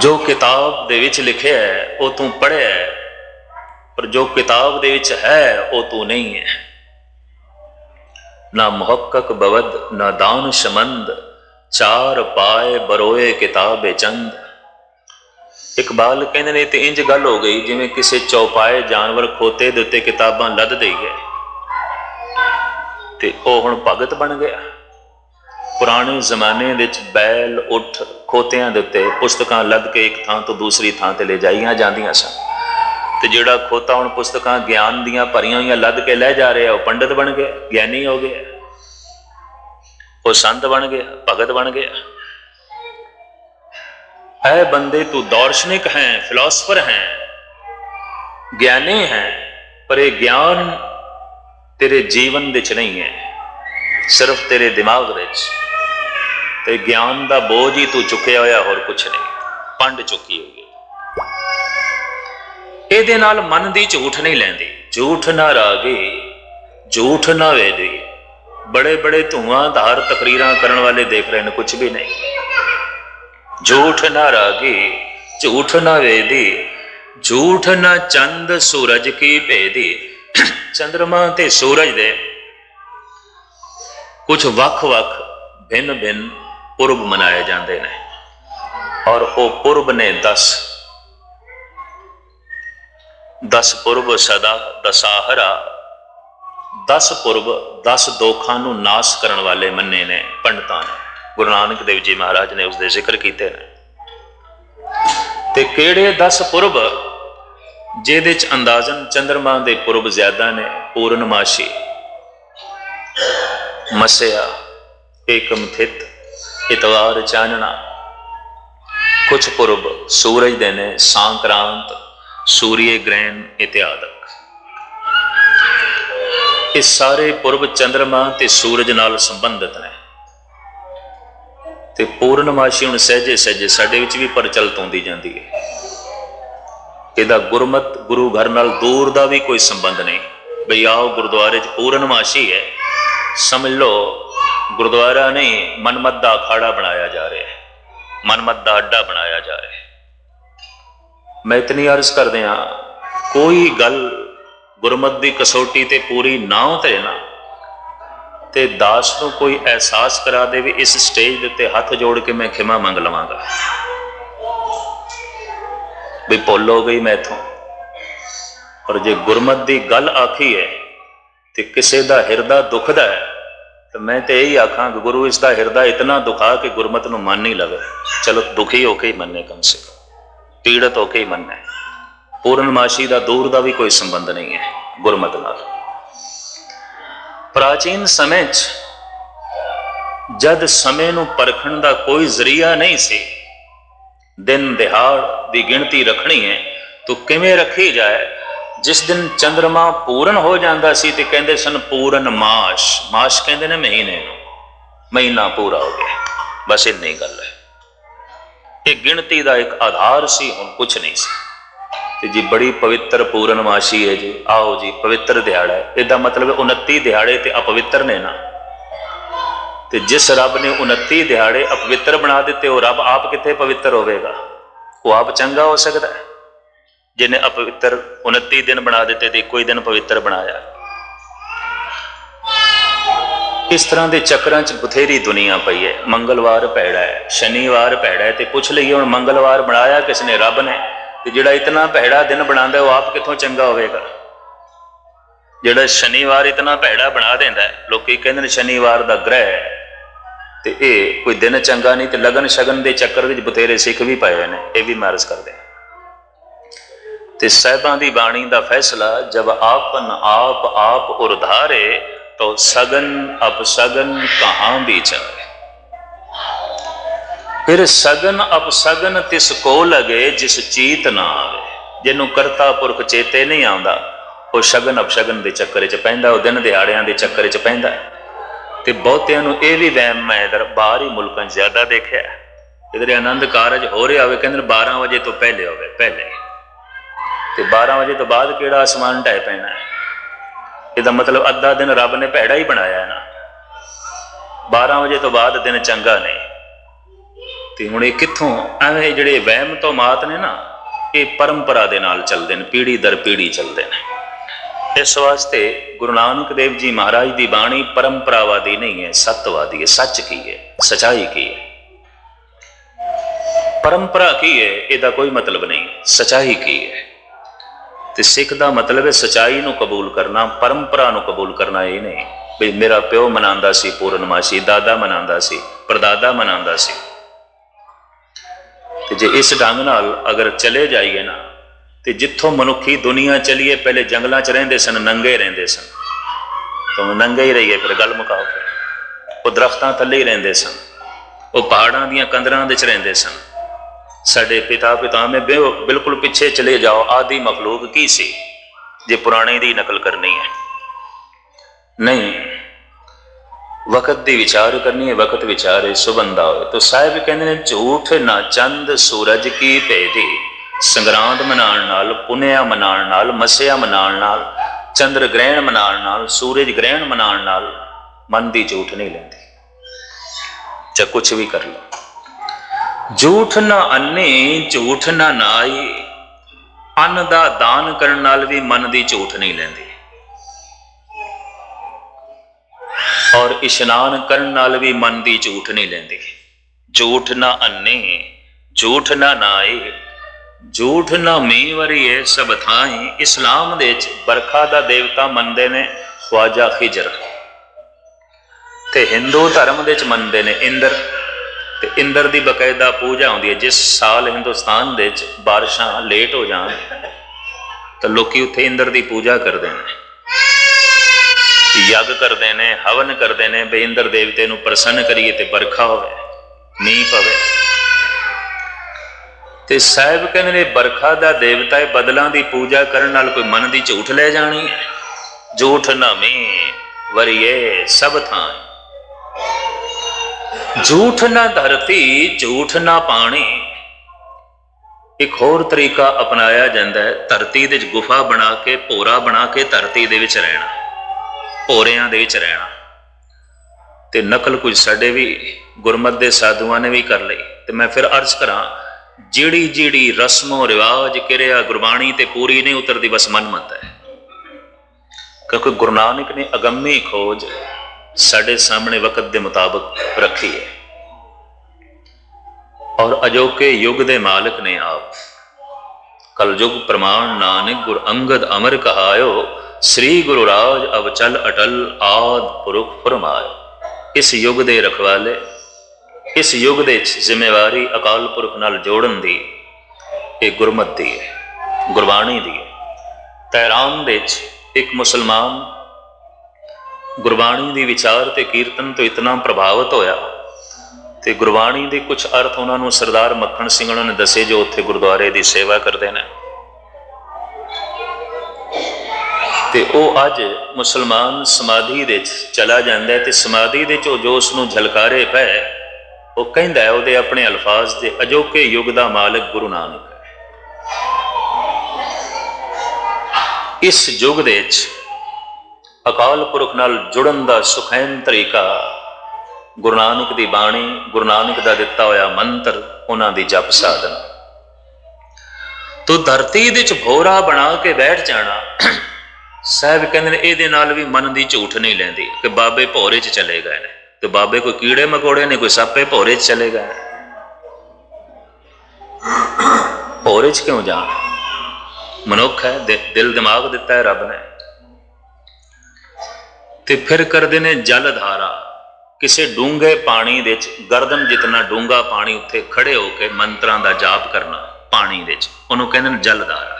ਜੋ ਕਿਤਾਬ ਦੇ ਵਿੱਚ ਲਿਖਿਆ ਹੈ, ਉਹ ਤੂੰ ਪੜ੍ਹਿਆ ਹੈ। ਪਰ ਜੋ ਕਿਤਾਬ ਦੇ ਵਿੱਚ ਹੈ, ਉਹ ਤੂੰ ਨਹੀਂ ਹੈ। ਨਾ ਮੁਹੱਕਕ ਬਵਦ, ਨਾ ਦਾਨ ਸ਼ਮੰਦ, ਚਾਰ ਪਾਏ ਬਰੋਏ ਕਿਤਾਬੇ ਚੰਦ। ਇਕਬਾਲ ਕਹਿੰਦੇ ਨੇ, ਤੇ ਇੰਜ ਗੱਲ ਹੋ ਗਈ, ਜਿਵੇਂ ਕਿਸੇ ਚੌਪਾਏ ਜਾਨਵਰ ਖੋਤੇ ਦੇ ਉੱਤੇ ਕਿਤਾਬਾਂ ਲੱਦ ਦੇ ਗਏ। ਤੇ ਉਹ ਹੁਣ ਭਗਤ ਬਣ ਗਿਆ। ਪੁਰਾਣੇ ਜ਼ਮਾਨੇ ਵਿੱਚ ਬੈਲ, ਉੱਠ, ਖੋਤਿਆਂ ਦੇ ਉੱਤੇ ਪੁਸਤਕਾਂ ਲੱਦ ਕੇ ਇੱਕ ਥਾਂ ਤੋਂ ਦੂਸਰੀ ਥਾਂ ਤੇ ਲੈ ਜਾਈਆਂ ਜਾਂਦੀਆਂ ਸਨ। ਤੇ ਜਿਹੜਾ ਖੋਤਾ ਹੁਣ ਪੁਸਤਕਾਂ ਗਿਆਨ ਦੀਆਂ ਭਰੀਆਂ ਹੋਈਆਂ ਲੱਦ ਕੇ ਲੈ ਜਾ ਰਿਹਾ, ਉਹ ਪੰਡਿਤ ਬਣ ਗਿਆ, ਗਿਆਨੀ ਹੋ ਗਿਆ। ਉਹ ਸੰਤ ਬਣ ਗਿਆ, ਭਗਤ ਬਣ ਗਿਆ। ਐ ਬੰਦੇ ਤੂੰ ਦਾਰਸ਼ਨਿਕ ਹੈ, ਫਿਲਾਸਫਰ ਹੈ, ਗਿਆਨੀ ਹੈ, ਪਰ ਇਹ ਗਿਆਨ ਤੇਰੇ ਜੀਵਨ ਵਿੱਚ ਨਹੀਂ ਹੈ, ਸਿਰਫ ਤੇਰੇ ਦਿਮਾਗ ਵਿੱਚ। ਤੇ ਗਿਆਨ ਦਾ ਬੋਝ ਹੀ ਤੂੰ ਚੁੱਕਿਆ ਹੋਇਆ, ਹੋਰ ਕੁਝ ਨਹੀਂ। ਪੰਡ ਚੁੱਕੀ ਹੋਈ। ਹੈ ਇਹਦੇ ਨਾਲ ਮਨ ਦੀ ਝੂਠ ਨਹੀਂ ਲੈਂਦੀ। ਝੂਠ ਨਾ ਰਾਗੇ, ਝੂਠ ਨਾ ਵੇਦੇ। ਬੜੇ ਬੜੇ ਧੂਆਂਧਾਰ ਤਕਰੀਰਾਂ ਕਰਨ ਵਾਲੇ ਦੇਖ ਰਹੇ ਨੇ ਕੁਝ ਵੀ ਨਹੀਂ। ਝੂਠ ਨਾ ਰਾਗੇ, ਝੂਠ ਨਾ ਵੇਦੇ, ਝੂਠ ਨਾ ਚੰਦ ਸੂਰਜ ਕੀ ਭੇਦੀ। ਚੰ드ਰਮਾ ਤੇ ਸੂਰਜ ਦੇ ਕੁਝ ਵੱਖ-ਵੱਖ, ਭਿੰਨ-ਭਿੰਨ ਪੁਰਬ ਮਨਾਏ ਜਾਂਦੇ ਨੇ। ਔਰ ਉਹ ਪੁਰਬ ਨੇ 10 10 ਪੁਰਬ ਸਦਾ ਦਸਾਹਰਾ 10 ਪੁਰਬ 10 ਦੋਖਾਂ ਨੂੰ ਨਾਸ ਕਰਨ ਵਾਲੇ ਮੰਨੇ ਨੇ ਪੰਡਤਾਂ ਨੇ। ਗੁਰੂ ਨਾਨਕ ਦੇਵ ਜੀ ਮਹਾਰਾਜ ਨੇ ਉਸ ਦੇ ਜ਼ਿਕਰ ਕੀਤੇ ਨੇ। ਤੇ ਕਿਹੜੇ 10 ਪੁਰਬ ਜਿਹਦੇ ਚ ਅੰਦਾਜ਼ਨ ਚੰ드ਰਮਾ ਦੇ ਪੁਰਬ ਜ਼ਿਆਦਾ ਨੇ? ਪੂਰਨਮਾਸ਼ੀ, ਮਸਿਆ ਏਕਮ ਥਿਤ ਇਤਵਾਰ ਚਾਨਣਾ। ਕੁਝ ਪੁਰਬ ਸੂਰਜ ਦੇ ਨੇ ਸੰਕਰਾਂਤ, ਸੂਰੀਏ ਗ੍ਰਹਿਣ ਇਤਿਆਦਿਕ ਇਹ ਸਾਰੇ ਪੁਰਬ ਚੰ드ਰਮਾ ਤੇ ਸੂਰਜ ਨਾਲ ਸੰਬੰਧਿਤ ਨੇ। ਤੇ ਪੂਰਨਮਾਸ਼ੀ ਹੁਣ ਸਹਿਜੇ ਸਹਿਜੇ ਸਾਡੇ ਵਿੱਚ ਵੀ ਪ੍ਰਚਲਿਤ ਹੁੰਦੀ ਜਾਂਦੀ ਹੈ। ਇਹਦਾ ਗੁਰਮਤ ਗੁਰੂ ਘਰ ਨਾਲ ਦੂਰ ਦਾ ਵੀ ਕੋਈ ਸੰਬੰਧ ਨਹੀਂ। ਬਈ ਆਓ ਗੁਰਦੁਆਰੇ 'ਚ ਪੂਰਨਮਾਸ਼ੀ ਹੈ। ਸਮਝ ਲਓ ਗੁਰਦੁਆਰਾ ਨਹੀਂ ਮਨਮਤ ਦਾ ਅਖਾੜਾ ਬਣਾਇਆ ਜਾ ਰਿਹਾ ਹੈ। ਮਨਮਤ ਦਾ ਅੱਡਾ ਬਣਾਇਆ ਜਾ ਰਿਹਾ ਹੈ। ਮੈਂ ਇਤਨੀ ਅਰਜ਼ ਕਰਦੇ ਹਾਂ, ਕੋਈ ਗੱਲ ਗੁਰਮਤ ਦੀ ਕਸੌਟੀ ਤੇ ਪੂਰੀ ਨਾ ਉਤਰੇ ਨਾ, ਤੇ ਦਾਸ ਨੂੰ ਕੋਈ ਅਹਿਸਾਸ ਕਰਾ ਦੇ ਵੀ ਇਸ ਸਟੇਜ ਦੇ ਉੱਤੇ ਹੱਥ ਜੋੜ ਕੇ ਮੈਂ ਖਿਮਾ ਮੰਗ ਲਵਾਂਗਾ। ਵੀ ਭੁੱਲ ਹੋ ਗਈ ਮੈਂ ਮੈਥੋਂ ਪਰ ਜੇ ਗੁਰਮਤ ਦੀ ਗੱਲ ਆਖੀ ਹੈ ਤੇ ਕਿਸੇ ਦਾ ਹਿਰਦਾ ਦੁਖਦਾ ਹੈ ਤਾਂ ਮੈਂ ਤੇ ਇਹੀ ਆਖਾਂ ਕਿ ਗੁਰੂ ਇਸ ਦਾ ਹਿਰਦਾ ਇਤਨਾ ਦੁਖਾ ਕਿ ਗੁਰਮਤ ਨੂੰ ਮੰਨ ਨਹੀਂ ਲਵੇ। ਚਲੋ ਦੁਖੀ ਹੋ ਕੇ ਹੀ ਮੰਨੇ ਕਮ ਸੇ ਕਮ। ਪੀੜਤ ਹੋ ਕੇ ਹੀ ਮੰਨੇ। ਪੂਰਨਮਾਸ਼ੀ ਦਾ ਦੂਰ ਦਾ ਵੀ ਕੋਈ ਸੰਬੰਧ ਨਹੀਂ ਹੈ ਗੁਰਮਤ ਨਾਲ। ਪ੍ਰਾਚੀਨ ਸਮੇਂ 'ਚ ਜਦ ਸਮੇਂ ਨੂੰ ਪਰਖਣ ਦਾ ਕੋਈ ਜ਼ਰੀਆ ਨਹੀਂ ਸੀ, ਦਿਨ ਦਿਹਾੜ ਦੀ ਗਿਣਤੀ ਰੱਖਣੀ ਹੈ, ਤੋ ਕਿਵੇਂ ਰੱਖੀ ਜਾਏ? ਜਿਸ ਦਿਨ ਚੰ드ਰਮਾ ਪੂਰਨ ਹੋ ਜਾਂਦਾ ਸੀ ਤੇ ਕਹਿੰਦੇ ਸਨ, ਪੂਰਨ ਮਾਸ। ਮਾਸ ਕਹਿੰਦੇ ਨੇ ਮਹੀਨੇ ਨੂੰ। ਮਹੀਨਾ ਪੂਰਾ ਹੋ ਗਿਆ। ਬਸ ਇੰਨੀ ਗੱਲ ਹੈ। ਇਹ ਗਿਣਤੀ ਦਾ ਇੱਕ ਆਧਾਰ ਸੀ, ਹੁਣ ਕੁਝ ਨਹੀਂ ਸੀ। ਤੇ ਜੀ ਬੜੀ ਪਵਿੱਤਰ ਪੂਰਨਮਾਸ਼ੀ ਹੈ ਜੀ। ਆਓ ਜੀ, ਪਵਿੱਤਰ ਦਿਹਾੜਾ ਹੈ। ਇਹਦਾ ਮਤਲਬ ਹੈ 29 ਦਿਹਾੜੇ ਤੇ ਅਪਵਿੱਤਰ ਨੇ ਨਾ। ਤੇ ਜਿਸ ਰੱਬ ਨੇ 29 ਦਿਹਾੜੇ ਅਪਵਿੱਤਰ ਬਣਾ ਦਿੱਤੇ, ਉਹ ਰੱਬ ਆਪ ਕਿੱਥੇ ਪਵਿੱਤਰ ਹੋਵੇਗਾ? ਉਹ ਆਪ ਚੰਗਾ ਹੋ ਸਕਦਾ ਹੈ। ਜਿਹਨੇ ਅਪਵਿੱਤਰ 29 ਦਿਨ ਬਣਾ ਦਿੱਤੇ ਤੇ ਇੱਕੋ ਹੀ ਦਿਨ ਪਵਿੱਤਰ ਬਣਾਇਆ। ਇਸ ਤਰ੍ਹਾਂ ਦੇ ਚੱਕਰਾਂ 'ਚ ਬਥੇਰੀ ਦੁਨੀਆ ਪਈ ਹੈ। ਮੰਗਲਵਾਰ ਪੈੜਾ ਹੈ, ਸ਼ਨੀਵਾਰ ਪੈੜਾ ਹੈ ਤੇ ਪੁੱਛ ਲਈਏ ਹੁਣ ਮੰਗਲਵਾਰ ਬਣਾਇਆ ਕਿਸ ਨੇ? ਰੱਬ ਨੇ। ਤੇ ਜਿਹੜਾ ਇਤਨਾ ਭੈੜਾ ਦਿਨ ਬਣਾਉਂਦਾ ਉਹ ਆਪ ਕਿੱਥੋਂ ਚੰਗਾ ਹੋਵੇਗਾ? ਜਿਹੜਾ ਸ਼ਨੀਵਾਰ ਇਤਨਾ ਭੈੜਾ ਬਣਾ ਦਿੰਦਾ ਹੈ, ਲੋਕੀ ਕਹਿੰਦੇ ਨੇ ਸ਼ਨੀਵਾਰ ਦਾ ਗ੍ਰਹਿ ਹੈ। ਤੇ ਇਹ ਕੋਈ ਦਿਨ ਚੰਗਾ ਨਹੀਂ ਤੇ ਲਗਨ ਸ਼ਗਨ ਦੇ ਚੱਕਰ ਵਿੱਚ ਬਥੇਰੇ ਸਿੱਖ ਵੀ ਪਏ ਹੋਏ ਨੇ, ਇਹ ਵੀ ਮਾਰਸ ਕਰਦੇ। ਤੇ ਸਹਿਬਾਂ ਦੀ ਬਾਣੀ ਦਾ ਫੈਸਲਾ, ਜਬ ਆਪਨ ਆਪ ਆਪ ਉਰਧਾਰੇ, ਤੋ ਸਗਨ ਅਪਸਗਨ ਕਹਾਂ ਵਿਚਾਰੇ। ਫਿਰ ਸਗਨ ਅਪਸਗਨ ਤਿਸ ਕੋ ਲਗੇ, ਜਿਸ ਚੀਤ ਨਾ ਆਵੇ। ਜਿਹਨੂੰ ਕਰਤਾ ਪੁਰਖ ਚੇਤੇ ਨਹੀਂ ਆਉਂਦਾ, ਉਹ ਸ਼ਗਨ ਅਪਸ਼ਗਨ ਦੇ ਚੱਕਰ 'ਚ ਪੈਂਦਾ, ਉਹ ਦਿਨ ਦਿਹਾੜਿਆਂ ਦੇ ਚੱਕਰ 'ਚ ਪੈਂਦਾ। ਤੇ ਬਹੁਤਿਆਂ ਨੂੰ ਇਹ ਵੀ ਵਹਿਮ, ਮੈਂ ਇਧਰ ਬਾਹਰੀ ਮੁਲਕਾਂ 'ਚ ਜ਼ਿਆਦਾ ਦੇਖਿਆ। ਇਧਰ ਆਨੰਦ ਕਾਰਜ ਹੋ ਰਿਹਾ ਹੋਵੇ, ਕਹਿੰਦੇ 12 ਵਜੇ ਤੋਂ ਪਹਿਲੇ ਹੋਵੇ, ਪਹਿਲੇ। ਤੇ 12 ਵਜੇ ਤੋਂ ਬਾਅਦ ਕਿਹੜਾ ਅਸਮਾਨ ਢਹਿ ਪੈਣਾ ਹੈ? ਇਹਦਾ ਮਤਲਬ ਅੱਧਾ ਦਿਨ ਰੱਬ ਨੇ ਭੈੜਾ ਹੀ ਬਣਾਇਆ ਨਾ। 12 ਵਜੇ ਤੋਂ ਬਾਅਦ ਦਿਨ ਚੰਗਾ ਨਹੀਂ। ਤੇ ਹੁਣ ਇਹ ਕਿੱਥੋਂ? ਐਵੇਂ ਜਿਹੜੇ ਵਹਿਮ ਤੋਂ ਮਾਤ ਨੇ ਨਾ, ਇਹ ਪਰੰਪਰਾ ਦੇ ਨਾਲ ਚੱਲਦੇ ਨੇ ਪੀੜੀ ਦਰ ਪੀੜੀ ਚੱਲਦੇ ਨੇ। ਇਸ ਵਾਸਤੇ ਗੁਰੂ ਨਾਨਕ ਦੇਵ ਜੀ ਮਹਾਰਾਜ ਦੀ ਬਾਣੀ ਪਰੰਪਰਾਵਾਦੀ ਨਹੀਂ ਹੈ, ਸਤਵਾਦੀ ਹੈ, ਸੱਚ ਕੀ ਹੈ, ਸਚਾਈ ਕੀ ਹੈ? ਪਰੰਪਰਾ ਕੀ ਹੈ? ਇਹਦਾ ਕੋਈ ਮਤਲਬ ਨਹੀਂ, ਸਚਾਈ ਕੀ ਹੈ? ਤੇ ਸਿੱਖ ਦਾ ਮਤਲਬ ਹੈ ਸਚਾਈ ਨੂੰ ਕਬੂਲ ਕਰਨਾ, ਪਰੰਪਰਾ ਨੂੰ ਕਬੂਲ ਕਰਨਾ, ਇਹ ਨਹੀਂ ਵੀ ਮੇਰਾ ਪਿਓ ਮਨਾਉਂਦਾ ਸੀ, ਪੂਰਨਮਾਸ਼ੀ, ਦਾਦਾ ਮਨਾਉਂਦਾ ਸੀ, ਪਰਦਾਦਾ ਮਨਾਉਂਦਾ ਸੀ। ਤੇ ਜੇ ਇਸ ਢੰਗ ਨਾਲ ਅਗਰ ਚਲੇ ਜਾਈਏ ਨਾ, ਤੇ ਜਿੱਥੋਂ ਮਨੁੱਖੀ ਦੁਨੀਆ ਚਲੀਏ, ਪਹਿਲੇ ਜੰਗਲਾਂ 'ਚ ਰਹਿੰਦੇ ਸਨ, ਨੰਗੇ ਰਹਿੰਦੇ ਸਨ। ਤਾਂ ਨੰਗੇ ਹੀ ਰਹੀਏ, ਫਿਰ ਗੱਲ ਮੁਕਾਓ ਫਿਰ। ਉਹ ਦਰਖਤਾਂ ਥੱਲੇ ਹੀ ਰਹਿੰਦੇ ਸਨ। ਉਹ ਪਹਾੜਾਂ ਦੀਆਂ ਕੰਦਰਾਂ ਵਿੱਚ ਰਹਿੰਦੇ ਸਨ। ਸਾਡੇ ਪਿਤਾ ਪਿਤਾਮੇ ਬਿਲ- ਬਿਲਕੁਲ ਪਿੱਛੇ ਚਲੇ ਜਾਓ। ਆਦੀ ਮਖਲੂਕ ਕੀ ਸੀ? ਜੇ ਪੁਰਾਣੇ ਦੀ ਨਕਲ ਕਰਨੀ ਹੈ। ਨਹੀਂ। ਵਕਤ ਦੀ ਵਿਚਾਰ ਕਰਨੀ ਹੈ, ਵਕਤ ਵਿਚਾਰੇ ਸੁਬੰਦਾ ਹੋਏ ਤਾਂ ਸਾਹਿਬ ਕਹਿੰਦੇ ਨੇ, ਝੂਠ ਨਾ ਚੰਦ ਸੂਰਜ ਕੀ ਭੇਦੀ? ਸੰਗਰਾਂਦ ਮਨਾਉਣ ਨਾਲ, ਪੁਨਿਆ ਮਨਾਉਣ ਨਾਲ, ਮਸਿਆ ਮਨਾਉਣ ਨਾਲ, ਚੰਦਰ ਗ੍ਰਹਿਣ ਮਨਾਉਣ ਨਾਲ, ਸੂਰਜ ਗ੍ਰਹਿਣ ਮਨਾਉਣ ਨਾਲ ਮਨ ਦੀ ਝੂਠ ਨਹੀਂ ਲੈਂਦੀ। ਜਾਂ ਕੁਝ ਵੀ ਕਰ ਲਓ। ਝੂਠ ਨਾ ਅੰਨੇ, ਝੂਠ ਨਾ ਨਾਈ ਅੰਨ ਦਾ ਦਾਨ ਕਰਨ ਨਾਲ ਵੀ ਮਨ ਦੀ ਝੂਠ ਨਹੀਂ ਲੈਂਦੀ। ਔਰ ਇਸ਼ਨਾਨ ਕਰਨ ਨਾਲ ਵੀ ਮਨ ਦੀ ਝੂਠ ਨਹੀਂ ਲੈਂਦੀ। ਝੂਠ ਨਾ ਅੰਨੇ, ਝੂਠ ਨਾ ਨਾਏ। ਝੂਠ ਨਾ ਮੀਂਹ ਵਰੀਏ ਸਭ ਥਾਈ ਇਸਲਾਮ ਦੇ ਵਿੱਚ ਬਰਖਾ ਦਾ ਦੇਵਤਾ ਮੰਨਦੇ ਨੇ, ਖਵਾਜਾ ਖਿਜਰ। ਤੇ ਹਿੰਦੂ ਧਰਮ ਦੇ ਵਿੱਚ ਮੰਨਦੇ ਨੇ ਇੰਦਰ। ਤੇ ਇੰਦਰ ਦੀ ਬਕਾਇਦਾ ਪੂਜਾ ਹੁੰਦੀ ਹੈ। ਜਿਸ ਸਾਲ ਹਿੰਦੁਸਤਾਨ ਦੇ ਵਿੱਚ ਬਾਰਿਸ਼ਾਂ ਲੇਟ ਹੋ ਜਾਣ, ਤਾਂ ਲੋਕੀ ਉੱਥੇ ਇੰਦਰ ਦੀ ਪੂਜਾ ਕਰਦੇ ਨੇ। ਯੱਗ ਕਰਦੇ ਨੇ, ਹਵਨ ਕਰਦੇ ਨੇ, ਵੀ ਇੰਦਰ ਦੇਵਤੇ ਨੂੰ ਪ੍ਰਸੰਨ ਕਰੀਏ ਤੇ ਬਰਖਾ ਹੋਵੇ, ਮੀਂਹ ਪਵੇ। ਤੇ ਸਾਹਿਬ ਕਹਿੰਦੇ ਨੇ ਬਰਖਾ ਦਾ ਦੇਵਤਾ ਹੈ ਬਦਲਾਂ ਦੀ ਪੂਜਾ ਕਰਨ ਨਾਲ ਕੋਈ ਮਨ ਦੀ ਝੂਠ ਲੈ ਜਾਣੀ ਹੈ? ਝੂਠ ਨਾ ਮੀਂਹ ਵਰੀਏ ਸਭ ਥਾਂ ਝੂਠ ਨਾ ਧਰਤੀ, ਝੂਠ ਨਾ ਪਾਣੀ। ਇੱਕ ਹੋਰ ਤਰੀਕਾ ਅਪਣਾਇਆ ਜਾਂਦਾ ਹੈ, ਧਰਤੀ ਦੇ ਵਿੱਚ ਗੁਫਾ ਬਣਾ ਕੇ, ਭੋਰਾ ਬਣਾ ਕੇ ਧਰਤੀ ਦੇ ਵਿੱਚ ਰਹਿਣਾ, ਭੋਰਿਆਂ ਦੇ ਵਿੱਚ ਰਹਿਣਾ। ਤੇ ਨਕਲ ਕੁਝ ਸਾਡੇ ਵੀ ਗੁਰਮਤ ਦੇ ਸਾਧੂਆਂ ਨੇ ਵੀ ਕਰ ਲਈ। ਤੇ ਮੈਂ ਫਿਰ ਅਰਜ਼ ਕਰਾਂ, ਜਿਹੜੀ ਜਿਹੜੀ ਰਸਮੋ ਰਿਵਾਜ ਕਿਰਿਆ ਗੁਰਬਾਣੀ ਤੇ ਪੂਰੀ ਨਹੀਂ ਉਤਰਦੀ, ਬਸ ਮਨ ਮਨਮਤ ਹੈ। ਕਿਉਂਕਿ ਗੁਰੂ ਨਾਨਕ ਨੇ ਅਗੰਮੀ ਖੋਜ ਸਾਡੇ ਸਾਹਮਣੇ ਵਕਤ ਦੇ ਮੁਤਾਬਕ ਰੱਖੀ ਹੈ। ਔਰ ਅਜੋਕੇ ਯੁੱਗ ਦੇ ਮਾਲਕ ਨੇ ਆਪ। ਕਲਯੁਗ ਪ੍ਰਮਾਣ ਨਾਨਕ ਗੁਰ ਅੰਗਦ ਅਮਰ ਕਹਾਇਓ, ਸ੍ਰੀ ਗੁਰੂ ਰਾਜ ਅਵ ਅਟਲ ਆਦ ਪੁਰਖ ਫਰਮਾਇਓ। ਇਸ ਯੁੱਗ ਦੇ ਰਖਵਾਲੇ, ਇਸ ਯੁੱਗ ਦੇ ਜ਼ਿੰਮੇਵਾਰੀ ਅਕਾਲ ਪੁਰਖ ਨਾਲ ਜੋੜਨ ਦੀ ਇਹ ਗੁਰਮਤ ਦੀ ਹੈ, ਗੁਰਬਾਣੀ ਦੀ ਹੈ। ਤਹਿਰਾਨ ਦੇ ਵਿੱਚ ਇੱਕ ਮੁਸਲਮਾਨ ਗੁਰਬਾਣੀ ਦੀ ਵਿਚਾਰ ਤੇ ਕੀਰਤਨ ਤੋਂ ਇਤਨਾ ਪ੍ਰਭਾਵਿਤ ਹੋਇਆ ਤੇ ਗੁਰਬਾਣੀ ਦੇ ਕੁਝ ਅਰਥ ਉਹਨਾਂ ਨੂੰ ਸਰਦਾਰ ਮੱਖਣ ਸਿੰਘ ਉਹਨਾਂ ਨੇ ਦੱਸੇ ਜੋ ਉੱਥੇ ਗੁਰਦੁਆਰੇ ਦੀ ਸੇਵਾ ਕਰਦੇ ਨੇ। ਤੇ ਉਹ ਅੱਜ ਮੁਸਲਮਾਨ ਸਮਾਧੀ ਦੇ ਵਿੱਚ ਚਲਾ ਜਾਂਦਾ ਹੈ ਤੇ ਸਮਾਧੀ ਦੇ ਚੋਂ ਜੋ ਉਸ ਨੂੰ ਝਲਕਾਰੇ ਪਏ, ਉਹ ਕਹਿੰਦਾ ਹੈ ਉਹਦੇ ਆਪਣੇ ਅਲਫਾਜ਼ ਦੇ ਅਜੋਕੇ ਯੁੱਗ ਦਾ ਮਾਲਕ ਗੁਰੂ ਨਾਨਕ ਇਸ ਯੁੱਗ ਦੇ ਵਿੱਚ ਅਕਾਲ ਪੁਰਖ ਨਾਲ ਜੁੜਨ ਦਾ ਸੁਖੈਨ ਤਰੀਕਾ ਗੁਰੂ ਨਾਨਕ ਦੀ ਬਾਣੀ, ਗੁਰੂ ਨਾਨਕ ਦਾ ਦਿੱਤਾ ਹੋਇਆ ਮੰਤਰ, ਉਹਨਾਂ ਦੀ ਜਪ ਸਾਧਨਾ। ਤੋ ਧਰਤੀ ਦੇ ਚ ਭੋਰਾ ਬਣਾ ਕੇ ਬੈਠ ਜਾਣਾ। ਸਾਹਿਬ ਕਹਿੰਦੇ ਨੇ, ਇਹਦੇ ਨਾਲ ਵੀ ਮਨ ਦੀ ਝੂਠ ਨਹੀਂ ਲੈਂਦੀ ਕਿ ਬਾਬੇ ਭੋਰੇ ਚ ਚਲੇ ਗਏ ਨੇ। ਤੇ ਬਾਬੇ ਕੋਈ ਕੀੜੇ ਮਕੌੜੇ ਨੇ, ਕੋਈ ਸੱਪੇ ਭੋਰੇ ਚ ਚਲੇ ਗਏ ਭੋਰੇ ਚ ਕਿਉਂ ਜਾਣ? ਮਨੁੱਖ ਹੈ ਦਿਲ ਦਿਮਾਗ ਦਿੱਤਾ ਹੈ, ਰੱਬ ਨੇ। ਤੇ ਫਿਰ ਕਰਦੇ ਨੇ ਜਲ ਧਾਰਾ। ਕਿਸੇ ਡੂੰਘੇ ਪਾਣੀ ਦੇ ਵਿੱਚ, ਗਰਦਨ ਜਿਤਨਾ ਡੂੰਘਾ ਪਾਣੀ ਉੱਥੇ ਖੜੇ ਹੋ ਕੇ ਮੰਤਰਾਂ ਦਾ ਜਾਪ ਕਰਨਾ, ਪਾਣੀ ਵਿੱਚ, ਉਹਨੂੰ ਕਹਿੰਦੇ ਨੇ ਜਲ ਧਾਰਾ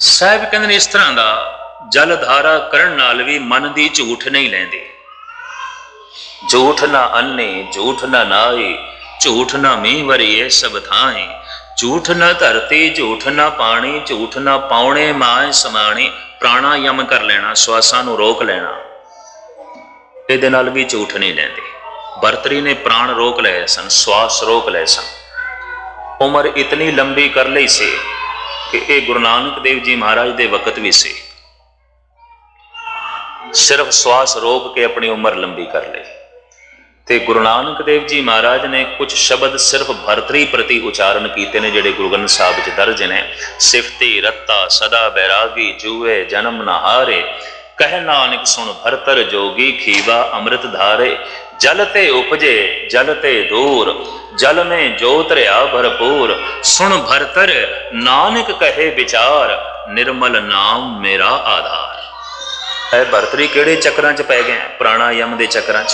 ਸਾਹਿਬ ਕਹਿੰਦੇ ਨੇ ਇਸ ਤਰ੍ਹਾਂ ਦਾ ਜਲ ਧਾਰਾ ਕਰਨ ਨਾਲ ਵੀ ਮਨ ਦੀ ਝੂਠ ਨਹੀਂ ਲੈਂਦੇ। ਝੂਠ ਨਾ ਅੰਨੇ, ਝੂਠ ਨਾ ਨਾਈ ਝੂਠ ਨਾ ਮੀਂਹ ਵਰੀਏ ਸਭ ਥਾਏ ਝੂਠ ਨਾ ਧਰਤੀ, ਝੂਠ ਨਾ ਪਾਣੀ, ਝੂਠ ਨਾ ਪਾਉਣੇ ਮਾਏ ਸਮਾਣੀ, ਪ੍ਰਾਣਾਯਮ ਕਰ ਲੈਣਾ, ਸਵਾਸਾਂ ਨੂੰ ਰੋਕ ਲੈਣਾ। ਇਹਦੇ ਨਾਲ ਵੀ ਝੂਠ ਨਹੀਂ ਲੈਂਦੇ। ਬਰਤਰੀ ਨੇ ਪ੍ਰਾਣ ਰੋਕ ਲਏ ਸਨ, ਸਵਾਸ ਰੋਕ ਲਏ ਸਨ। ਉਮਰ ਇਤਨੀ ਲੰਬੀ ਕਰ ਲਈ ਸੀ ਕਿ ਇਹ ਗੁਰੂ ਨਾਨਕ ਦੇਵ ਜੀ ਮਹਾਰਾਜ ਦੇ ਵਕਤ ਵੀ ਸੀ। ਸਿਰਫ ਸਵਾਸ ਰੋਕ ਕੇ ਆਪਣੀ ਉਮਰ ਲੰਬੀ ਕਰ ਲਈ। ਤੇ ਗੁਰੂ ਨਾਨਕ ਦੇਵ ਜੀ ਮਹਾਰਾਜ ਨੇ ਕੁਝ ਸ਼ਬਦ ਸਿਰਫ ਭਰਤਰੀ ਪ੍ਰਤੀ ਉਚਾਰਨ ਕੀਤੇ ਨੇ, ਜਿਹੜੇ ਗੁਰੂ ਗ੍ਰੰਥ ਸਾਹਿਬ ਵਿੱਚ ਦਰਜ ਨੇ। ਸਿਫਤੀ, ਰੱਤਾ, ਸਦਾ ਬੈਰਾਗੀ, ਜੂਏ, ਜਨਮ ਨਾ ਹਾਰੇ। ਕਹਿ ਨਾਨਕ ਸੁਣ ਭਰਤਰ ਜੋਗੀ ਖੀਵਾ ਅੰਮ੍ਰਿਤ ਧਾਰੇ, ਜਲ ਤੇ ਉਪਜੇ, ਜਲ ਤੇ ਦੂਰ, ਜਲ ਮੇ ਜੋਤ ਰਿਆ ਭਰਪੂਰ, ਸੁਣ ਭਰਤਰ ਨਾਨਕ ਕਹੇ ਵਿਚਾਰ, ਨਿਰਮਲ ਨਾਮ ਮੇਰਾ ਆਧਾਰ। ਇਹ ਭਰਤਰੀ ਕਿਹੜੇ ਚੱਕਰਾਂ 'ਚ ਪੈ ਗਏ ਆ? ਪ੍ਰਾਣਾਯਮ ਦੇ ਚੱਕਰਾਂ 'ਚ।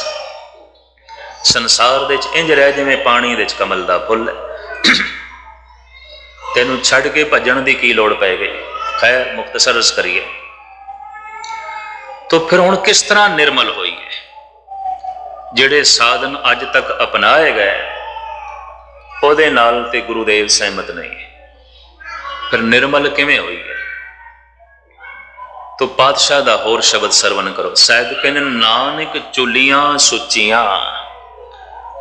ਸੰਸਾਰ ਦੇ ਵਿੱਚ ਇੰਜ ਰਹਿ ਜਿਵੇਂ ਪਾਣੀ ਦੇ ਵਿੱਚ ਕਮਲ ਦਾ ਫੁੱਲ ਹੈ ਤੈਨੂੰ ਛੱਡ ਕੇ ਭੱਜਣ ਦੀ ਕੀ ਲੋੜ ਪੈ ਗਈ? ਖੈਰ ਮੁਖਤਸਰ ਕਰੀਏ। ਤੋ ਫਿਰ ਹੁਣ ਕਿਸ ਤਰ੍ਹਾਂ ਨਿਰਮਲ ਹੋਈਏ ਜਿਹੜੇ ਸਾਧਨ ਅੱਜ ਤੱਕ ਅਪਣਾਏ ਗਏ, ਉਹਦੇ ਨਾਲ ਤੇ ਗੁਰੂਦੇਵ ਸਹਿਮਤ ਨਹੀਂ ਫਿਰ ਨਿਰਮਲ ਕਿਵੇਂ ਹੋਈਏ ਤੋ ਪਾਤਸ਼ਾਹ ਦਾ ਹੋਰ ਸ਼ਬਦ ਸਰਵਨ ਕਰੋ। ਸਾਹਿਬ ਕਹਿੰਦੇ ਨਾਨਕ ਚੁਲੀਆਂ ਸੁੱਚੀਆਂ,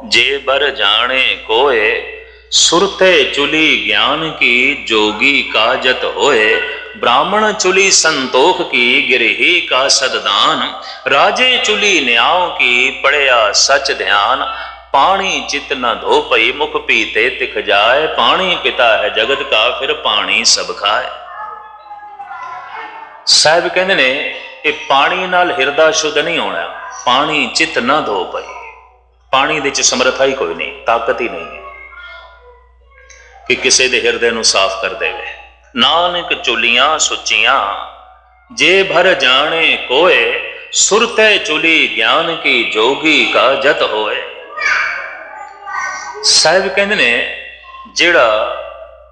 ਜੇ ਬਰ ਜਾਣੇ ਕੋਏ, ਸੁਰਤੇ ਚੁਲੀ ਗਿਆਨ ਕੀ ਜੋਗੀ ਕਾਜਤ ਹੋਏ ਬ੍ਰਾਹਮਣ ਚੁਲੀ ਸੰਤੋਖ ਕੀ ਗਿਰਹੀ ਕਾ ਸਦਦਾਨ, ਰਾਜੇ ਚੁਲੀ ਨਿਆਉ ਕੀ ਪੜਿਆ ਸਚ ਧਿਆਨ। ਪਾਣੀ ਚਿਤ ਨ ਧੋ ਪਈ ਮੁਖ ਪੀਤੇ ਤਿਖ ਜਾਏ, ਪਾਣੀ ਪਿਤਾ ਹੈ ਜਗਤ ਕਾ ਫਿਰ ਪਾਣੀ ਸਭ ਖਾਏ। ਸਾਹਿਬ ਕਹਿੰਦੇ ਨੇ, ਇਹ ਪਾਣੀ ਨਾਲ ਹਿਰਦਾ ਸ਼ੁੱਧ ਨਹੀਂ ਹੋਣਾ, ਪਾਣੀ ਚਿਤ ਨਾ ਧੋ ਪਈ ਪਾਣੀ ਦੇ ਚ ਸਮਰੱਥਾ ਹੀ ਕੋਈ ਨਹੀਂ, ਤਾਕਤ ਹੀ ਨਹੀਂ ਹੈ ਕਿ ਕਿਸੇ ਦੇ ਹਿਰਦੇ ਨੂੰ ਸਾਫ਼ ਕਰ ਦੇਵੇ। ਨਾਨਕ ਚੁਲੀਆਂ ਸੁੱਚੀਆਂ। ਜੇ ਭਰ ਜਾਣੇ ਕੋਏ ਸੁਰਤੇ ਚੁਲੀ ਗਿਆਨ ਕੀ ਜੋਗੀ ਕਾ ਜਤ ਹੋਏ। ਸਾਹਿਬ ਕਹਿੰਦੇ ਨੇ, ਜਿਹੜਾ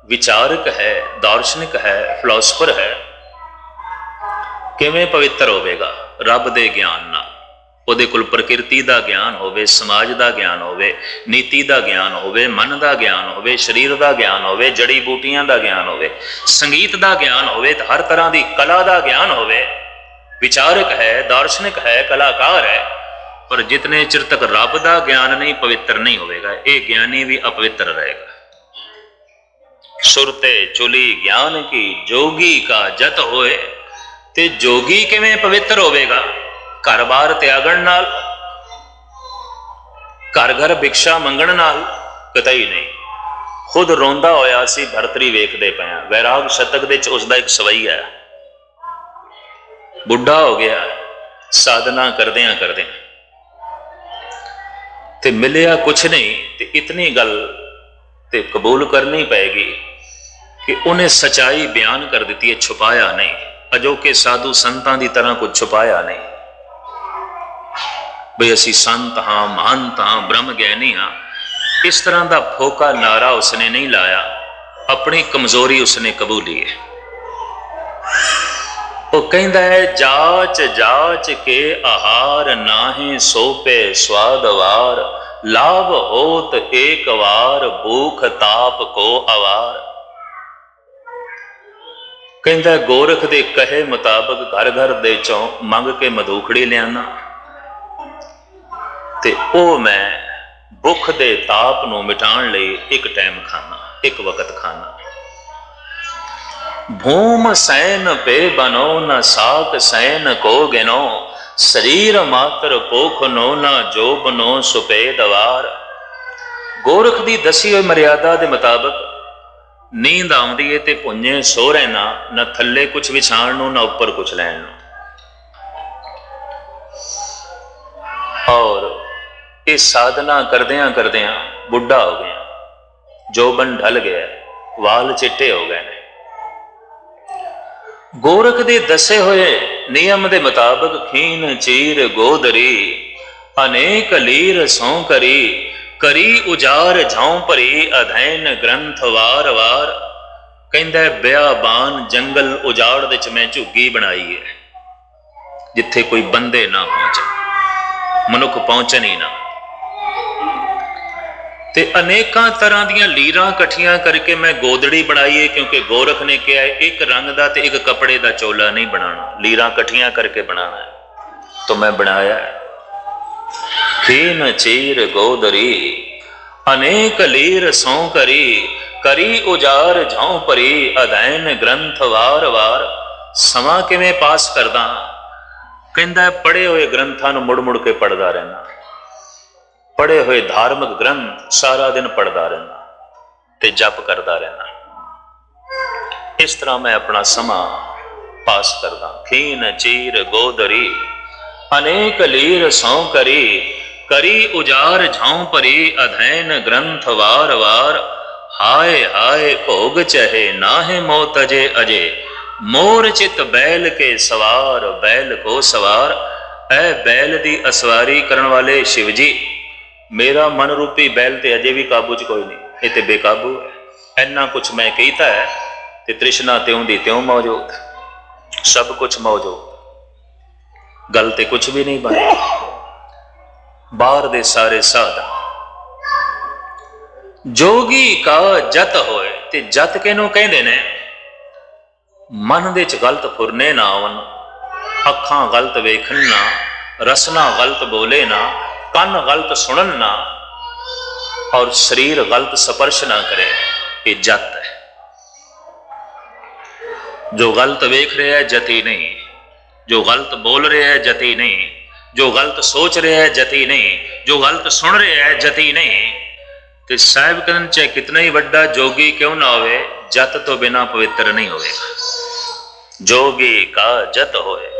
ਵਿਚਾਰਕ ਹੈ, ਦਾਰਸ਼ਨਿਕ ਹੈ ਫਿਲਾਸਫਰ ਹੈ, ਕਿਵੇਂ ਪਵਿੱਤਰ ਹੋਵੇਗਾ? ਰੱਬ ਦੇ ਗਿਆਨ ਨਾਲ। ਉਹਦੇ ਕੋਲ ਪ੍ਰਕਿਰਤੀ ਦਾ ਗਿਆਨ ਹੋਵੇ, ਸਮਾਜ ਦਾ ਗਿਆਨ ਹੋਵੇ, ਨੀਤੀ ਦਾ ਗਿਆਨ ਹੋਵੇ, ਮਨ ਦਾ ਗਿਆਨ ਹੋਵੇ, ਸਰੀਰ ਦਾ ਗਿਆਨ ਹੋਵੇ, ਜੜੀ ਬੂਟੀਆਂ ਦਾ ਗਿਆਨ ਹੋਵੇ, ਸੰਗੀਤ ਦਾ ਗਿਆਨ ਹੋਵੇ ਤੇ ਹਰ ਤਰ੍ਹਾਂ ਦੀ ਕਲਾ ਦਾ ਗਿਆਨ ਹੋਵੇ। ਵਿਚਾਰਕ ਹੈ, ਦਾਰਸ਼ਨਿਕ ਹੈ, ਕਲਾਕਾਰ ਹੈ, ਪਰ ਜਿਤਨੇ ਚਿਰ ਤੱਕ ਰੱਬ ਦਾ ਗਿਆਨ ਨਹੀਂ, ਪਵਿੱਤਰ ਨਹੀਂ ਹੋਵੇਗਾ, ਇਹ ਗਿਆਨੀ ਵੀ ਅਪਵਿੱਤਰ ਰਹੇਗਾ। ਸੁਰਤੇ ਚੁਲੀ ਗਿਆਨ ਕੀ, ਜੋਗੀ ਕਾ ਜਤ ਹੋਏ, ਤੇ ਜੋਗੀ ਕਿਵੇਂ ਪਵਿੱਤਰ ਹੋਵੇਗਾ? ਘਰ-ਬਾਰ ਤਿਆਗਣ ਨਾਲ, ਘਰ-ਘਰ ਭਿਕਸ਼ਾ ਮੰਗਣ ਨਾਲ ਕਤਈ ਨਹੀਂ। ਖੁਦ ਰੋਂਦਾ ਹੋਇਆ ਸੀ ਭਰਤਰੀ ਵੇਖਦੇ ਪਿਆ। ਵੈਰਾਗ ਸ਼ਤਕ ਦੇ ਵਿੱਚ ਉਸ ਦਾ ਇੱਕ ਸਵਈ ਹੈ। ਬੁੱਢਾ ਹੋ ਗਿਆ। ਸਾਧਨਾ ਕਰਦਿਆਂ ਕਰਦਿਆਂ। ਤੇ ਮਿਲਿਆ ਕੁਛ ਨਹੀਂ ਤੇ ਇਤਨੀ ਗੱਲ ਤੇ ਕਬੂਲ ਕਰਨੀ ਪੈਗੀ ਕਿ ਉਹਨੇ ਸਚਾਈ ਬਿਆਨ ਕਰ ਦਿੱਤੀ ਹੈ, ਛੁਪਾਇਆ ਨਹੀਂ। ਅਜੋਕੇ ਸਾਧੂ ਸੰਤਾਂ ਦੀ ਤਰ੍ਹਾਂ ਕੁਝ ਛੁਪਾਇਆ ਨਹੀਂ। ਬਈ ਅਸੀਂ ਸੰਤ ਹਾਂ ਮਹੰਤ ਹਾਂ ਬ੍ਰਹਮ ਗਿਆਨੀ ਹਾਂ। ਇਸ ਤਰ੍ਹਾਂ ਦਾ ਫੋਕਾ ਨਾਰਾ ਉਸਨੇ ਨਹੀਂ ਲਾਇਆ। ਆਪਣੀ ਕਮਜ਼ੋਰੀ ਉਸਨੇ ਕਬੂਲੀ ਹੈ। ਉਹ ਕਹਿੰਦਾ ਹੈ, ਜਾਚ ਜਾਚ ਕੇ ਆਹਾਰ ਨਾਹੀ ਸੋਪੇ ਸਵਾਦਵਾਰ ਲਾਭ ਹੋਤ ਏਕ ਵਾਰ, ਭੂਖ ਤਾਪ ਕੋ ਅਵਾਰ। ਕਹਿੰਦਾ, ਗੋਰਖ ਦੇ ਕਹੇ ਮੁਤਾਬਕ ਘਰ ਘਰ ਦੇ ਚੋਂ ਮੰਗ ਕੇ ਮਧੂਖੜੀ ਲਿਆਣਾ ਤੇ ਉਹ ਮੈਂ ਭੁੱਖ ਦੇ ਤਾਪ ਨੂੰ ਮਿਟਾਉਣ ਲਈ ਇੱਕ ਟਾਈਮ ਖਾਣਾ ਇੱਕ ਵਕਤ ਖਾਣਾ ਭੂਮ ਸੈਨ ਪੇ ਬਨੋ ਨ ਸਾਕ ਸੈਨ ਕੋ ਗਿਨੋ ਸਰੀਰ ਮਾਤਰ ਪੋਖ ਨੋ ਨਾ ਜੋ ਬਨੋ ਸੁਪੇ ਦਵਾਰ। ਗੋਰਖ ਦੀ ਦਸੀ ਹੋਈ ਮਰਿਆਦਾ ਦੇ ਮੁਤਾਬਕ ਨੀਂਦ ਆਉਂਦੀ ਏ ਤੇ ਪੁੰਨੇ ਸੋ ਰਹਿਣਾ, ਨਾ ਥੱਲੇ ਕੁਝ ਵਿਛਾਣ ਨੂੰ, ਨਾ ਉੱਪਰ ਕੁਝ ਲੈਣ ਨੂੰ। ਔਰ ਇਹ ਸਾਧਨਾ ਕਰਦਿਆਂ ਕਰਦਿਆਂ ਬੁੱਢਾ ਹੋ ਗਿਆ। ਜੋਬਨ ਢਲ ਗਿਆ ਵਾਲ ਚਿੱਟੇ ਹੋ ਗਏ ਨੇ। ਗੋਰਖ ਦੇ ਦੱਸੇ ਹੋਏ ਨਿਯਮ ਦੇ ਮੁਤਾਬਕ ਖੀਨ ਚੀਰ ਗੋਦਰੀ ਅਨੇਕ ਲੀਰ ਸੌ ਕਰੀ ਕਰੀ ਉਜਾਰ ਝਾਉ ਭਰੀ ਅਧੈਨ ਗ੍ਰੰਥ ਵਾਰ ਵਾਰ। ਕਹਿੰਦਾ ਹੈ, ਬਿਆਬਾਨ ਜੰਗਲ ਉਜਾੜ ਦੇ ਚ ਮੈਂ ਝੁੱਗੀ ਬਣਾਈ ਹੈ ਜਿੱਥੇ ਕੋਈ ਬੰਦੇ ਨਾ ਪਹੁੰਚੇ ਮਨੁੱਖ ਪਹੁੰਚਣ ਹੀ ਨਾ। ਤੇ ਅਨੇਕਾਂ ਤਰ੍ਹਾਂ ਦੀਆਂ ਲੀਰਾਂ ਇਕੱਠੀਆਂ ਕਰਕੇ ਮੈਂ ਗੋਦੜੀ ਬਣਾਈ ਹੈ ਕਿਉਂਕਿ ਗੋਰਖ ਨੇ ਕਿਹਾ ਹੈ ਇੱਕ ਰੰਗ ਦਾ ਤੇ ਇੱਕ ਕੱਪੜੇ ਦਾ ਚੋਲਾ ਨਹੀਂ ਬਣਾਉਣਾ। ਲੀਰਾਂ ਇਕੱਠੀਆਂ ਕਰਕੇ ਬਣਾਉਣਾ ਹੈ ਤਾਂ ਮੈਂ ਬਣਾਇਆ ਹੈ ਚੀਰ ਗੋਦਰੀ, ਅਨੇਕ ਲੀਰ ਸੌ ਕਰੀ ਕਰੀ ਉਜਾਰ ਝਾਉ ਭਰੀ, ਅਧੈਨ ਗ੍ਰੰਥ ਵਾਰ ਵਾਰ। ਸਮਾਂ ਕਿਵੇਂ ਪਾਸ ਕਰਦਾ? ਕਹਿੰਦਾ ਪੜੇ ਹੋਏ ਗ੍ਰੰਥਾਂ ਨੂੰ ਮੁੜ ਮੁੜ ਕੇ ਪੜਦਾ ਰਹਿਣਾ ਪੜੇ ਹੋਏ ਧਾਰਮਿਕ ਗ੍ਰੰਥ ਸਾਰਾ ਦਿਨ ਪੜਦਾ ਰਹਿਣਾ ਤੇ ਜਪ ਕਰਦਾ ਰਹਿਣਾ ਇਸ ਤਰ੍ਹਾਂ ਮੈਂ ਆਪਣਾ ਸਮਾਂ ਪਾਸ ਕਰਦਾ ਖੀਨ, ਚੀਰ, ਗੋਦਰੀ, ਅਨੇਕ ਲੀਰ ਸੌ ਕਰੀ ਕਰੀ, ਉਜਾਰ, ਝਾਉ ਭਰੀ, ਅਧੈਨ ਗ੍ਰੰਥ ਵਾਰ ਵਾਰ, ਹਾਏ ਹਾਏ, ਭੋਗ ਚਹੇ, ਨਾਹੇ ਮੋਤ ਅਜੇ ਅਜੇ, ਮੋਰ ਚਿਤ ਬੈਲ ਕੇ ਸਵਾਰ, ਬੈਲ ਕੋ ਸਵਾਰ, ਐ ਬੈਲ ਦੀ ਅਸਵਾਰੀ ਕਰਨ ਵਾਲੇ ਸ਼ਿਵ ਜੀ ਮੇਰਾ ਮਨ ਰੂਪੀ ਬੈਲ ਤੇ ਅਜੇ ਵੀ ਕਾਬੂ 'ਚ ਕੋਈ ਨਹੀਂ। ਇਹ ਤੇ ਬੇਕਾਬੂ ਹੈ। ਇੰਨਾ ਕੁਝ ਮੈਂ ਕੀਤਾ ਹੈ ਤੇ ਤ੍ਰਿਸ਼ਨਾ ਤਿਉਂ ਦੀ ਤਿਉਂ ਮੌਜੂਦ। ਸਭ ਕੁਝ ਮੌਜੂਦ। ਗੱਲ ਤੇ ਕੁਝ ਵੀ ਨਹੀਂ ਬਣੀ। ਬਾਹਰ ਦੇ ਸਾਰੇ ਸਾਧਨ। ਜੋਗੀ ਕਾ ਜਤ ਹੋਏ ਤੇ ਜਤ ਕਿਹਨੂੰ ਕਹਿੰਦੇ ਨੇ? ਮਨ ਦੇ ਚ ਗਲਤ ਫੁਰਨੇ ਨਾ ਆਉਣ ਅੱਖਾਂ ਗਲਤ ਵੇਖਣ ਨਾ। ਰਸਨਾ ਗਲਤ ਬੋਲੇ ਨਾ। ਕੰਨ ਗਲਤ ਸੁਣਨ ਨਾ ਔਰ ਸਰੀਰ ਗਲਤ ਸਪਰਸ਼ ਨਾ ਕਰੇ, ਇਹ ਜਤ ਹੈ। ਜੋ ਗਲਤ ਵੇਖ ਰਿਹਾ ਹੈ, ਜਤੀ ਨਹੀਂ। ਜੋ ਗਲਤ ਬੋਲ ਰਿਹਾ ਹੈ, ਜਤੀ ਨਹੀਂ। ਜੋ ਗਲਤ ਸੋਚ ਰਿਹਾ ਹੈ, ਜਤੀ ਨਹੀਂ। ਜੋ ਗਲਤ ਸੁਣ ਰਿਹਾ ਹੈ, ਜਤੀ ਨਹੀਂ। ਤੇ ਸਾਹਿਬ ਕਹਿੰਦੇ ਚਾਹੇ ਕਿਤਨਾ ਹੀ ਵੱਡਾ ਜੋਗੀ ਕਿਉਂ ਨਾ ਹੋਵੇ, ਜਤ ਤੋਂ ਬਿਨਾ ਪਵਿੱਤਰ ਨਹੀਂ ਹੋਵੇਗਾ। ਜੋਗੀ ਕਾ ਜਤ ਹੋਏ।